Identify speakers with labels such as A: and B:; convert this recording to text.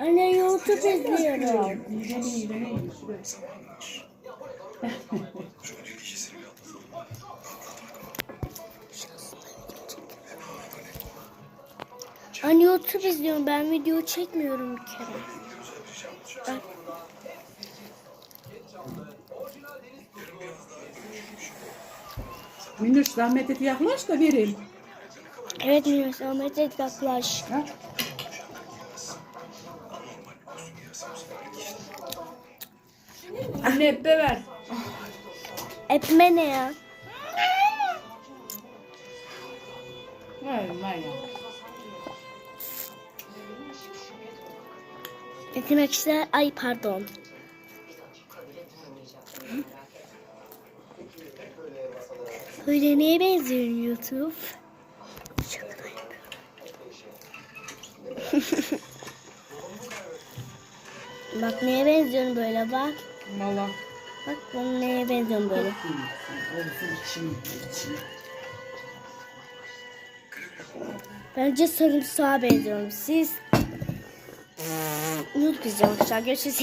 A: Anne YouTube izliyorum. Anne YouTube izliyorum. Ben video çekmiyorum bir kere. Bak.
B: Minnoş rahmet et yaklaş da vereyim.
A: Evet Münir Ahmet yaklaş.
B: Ha? Anne hep de ver.
A: Etme ne ya?
B: Ver ver ya.
A: Etmek ister. Ay pardon. Öyle neye benziyorsun YouTube? Bak neye benziyorsun böyle bak.
B: Valla.
A: Bak ben neye benziyorum böyle.
B: Olsun için için.
A: Bence sarımsağa benziyorum. Siz YouTube izliyormuşlar. Görüşürüz.